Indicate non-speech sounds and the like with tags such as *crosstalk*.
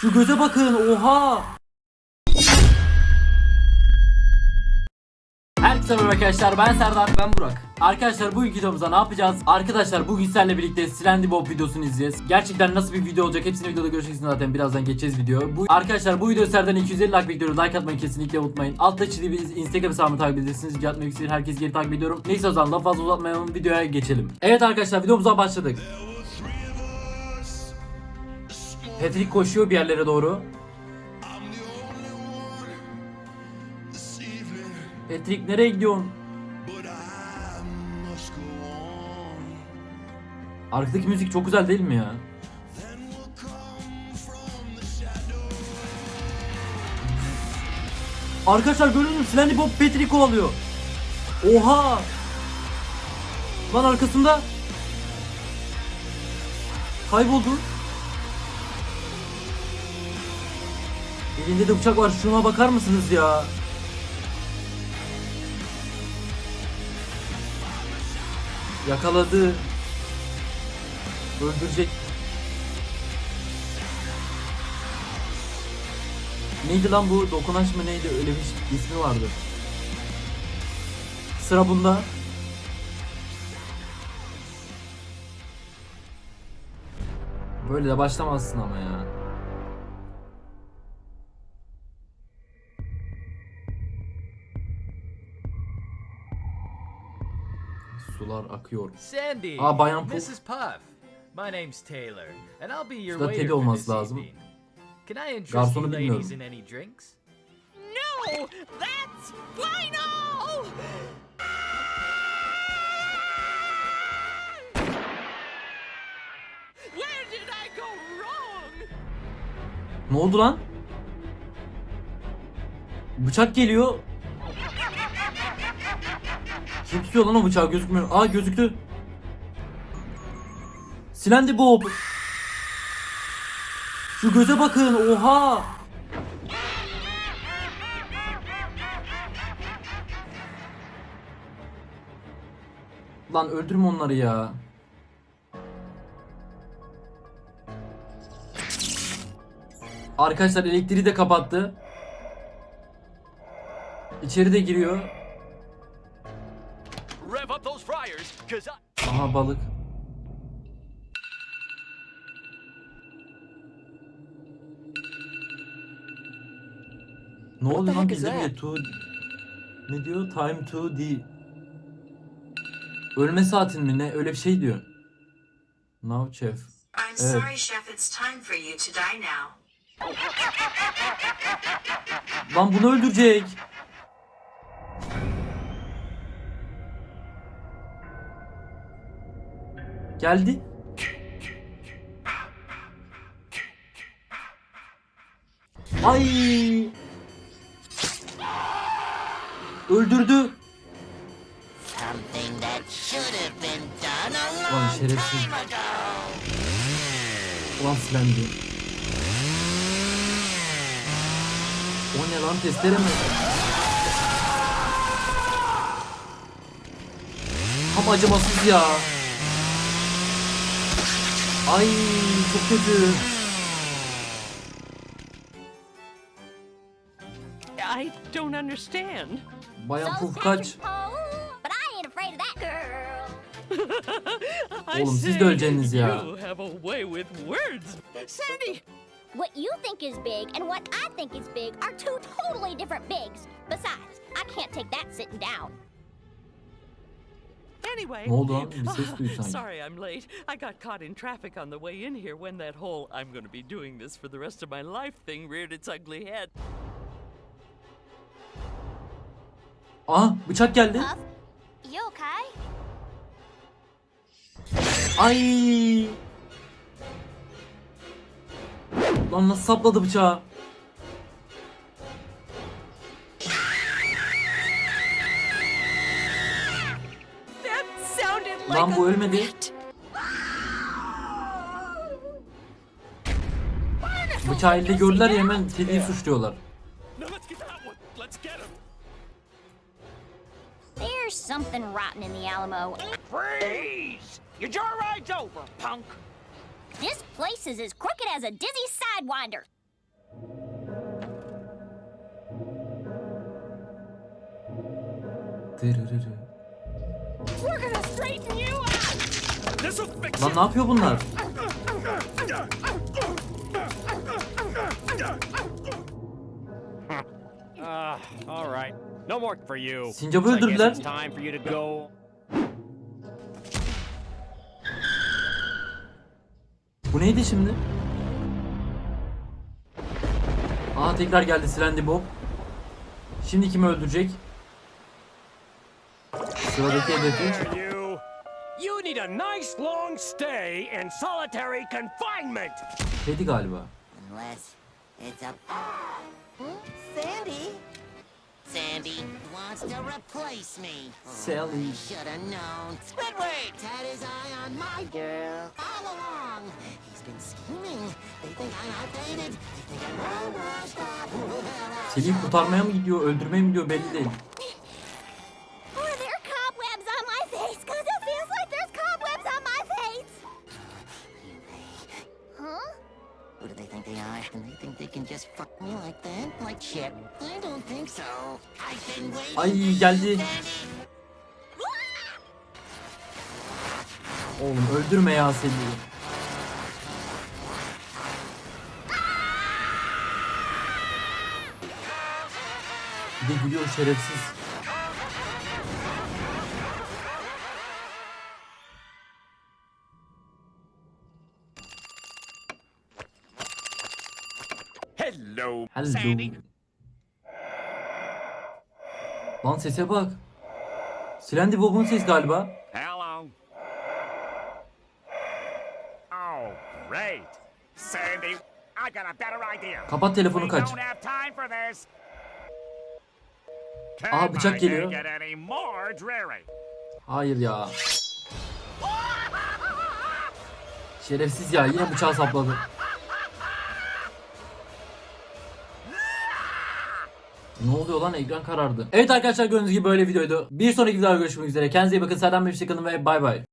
Şu göze bakın oha. Herkese merhaba arkadaşlar ben Serdar. Ben Burak. Arkadaşlar bugün videomuzda ne yapacağız? Arkadaşlar bugün sizlerle birlikte Slendy Bob videosunu izleyeceğiz. Gerçekten nasıl bir video olacak hepsini videoda göreceksiniz zaten. Birazdan geçeceğiz video. Bu, Arkadaşlar bu video Serdar'dan 250 like bekliyoruz like atmayı kesinlikle unutmayın. Altta çizdiği bir Instagram hesabımı takip Video atmak isteyen herkes geri takip ediyorum. Neyse o zaman daha fazla uzatmayalım. Videoya geçelim. Evet arkadaşlar videomuza başladık Patrick koşuyor bir yerlere doğru Patrick nereye gidiyorsun? Arkadaki müzik çok güzel değil mi ya? Arkadaşlar görüyor musunuz? Slendy Bob Patrick'i kovalıyor. Oha! Lan arkasında kayboldu. Elinde de bıçak var. Şuna bakar mısınız ya? Yakaladı. Öldürecek. Neydi lan bu? Dokunaş mı neydi? Öyle bir ismi vardı. Sıra bunda. Böyle de başlamazsın ama ya. Sular akıyor. Sandy, Aa, Bayan Puff. Mrs. Puff. My name's Taylor, and I'll be your Şurada waiter Teddy for olması this lazım. evening. Can I interest you bilmiyorum. ladies in any drinks? No! That's final! Where did I go wrong? Ne oldu lan? Bıçak geliyor. Kim tutuyor lan o bıçağı gözükmüyor. Aa gözüktü. Silendi Bob. Şu göze bakın oha. Lan öldürme onları ya. Arkadaşlar elektriği de kapattı. İçeri de giriyor. Aha balık. Ne oluyor lan that? to ne diyor? Time to the Ölme saatin mi ne? Öyle bir şey diyor. Now chef. I'm Evet. sorry, Chef, it's time for you to die now. Lan bunu öldürecek. Geldi. Ay! Öldürdü. Ulan şerefsiz. Ulan silendi. O ne lan testere mi? Tam acımasız ya. Ay çok kötü. I don't understand. Bayan Puf kaç. But I ain't afraid of that girl. *laughs* I Oğlum, siz de say, öleceğiniz ya. You have a way with words. Sandy! What you think is big and what I think is big are two totally different bigs. Besides, I can't take that sitting down. Anyway. Ne oldu lan? Bir ses duydum *laughs* sanki. Sorry I'm late. I got caught in traffic on the way in here when that whole I'm going to be doing this for the rest of my life thing reared its ugly head. Aha bıçak geldi. Ay. Lan nasıl sapladı bıçağı? Lan bu ölmedi. Bıçağı elde gördüler ya hemen Teddy'yi suçluyorlar. There's something rotten in the Alamo. Freeze! Your joyride's over, punk. This place is as crooked as a dizzy sidewinder. We're gonna straighten Lan ne yapıyor bunlar? You. Sincap'ı öldürdüler. Bu neydi şimdi? Aa tekrar geldi Slendy Bob. Şimdi kimi öldürecek? Sıradaki hedefi. Nice long stay in solitary confinement. Teddy galiba. Unless it's a. Hmm? Sandy? Sandy wants to replace me. Sally. Should have known. Squidward! Had his eye on my girl all along. He's been scheming. They think I'm outdated. They think I'm all washed up. Sally'i kurtarmaya mı gidiyor, öldürmeye mi gidiyor belli değil. Are? And they think they can just fuck me like that? Like shit? I don't think so. I've been waiting. Ay geldi. Oğlum öldürme ya Sally'i. Bir de gülüyor şerefsiz. Hello, Hello. Sandy. Lan sese bak. Slendy Bob'un ses galiba. Hello. Oh, great. Sandy, I got a better idea. Kapat telefonu kaç. don't have time for this. Aa, bıçak geliyor. Hayır ya. *laughs* Şerefsiz ya yine bıçağı sapladı. Ne oluyor lan ekran karardı. Evet arkadaşlar gördüğünüz gibi böyle videoydu. Bir sonraki videoda görüşmek üzere. Kendinize iyi bakın. Serdar Bey, ve bay bay.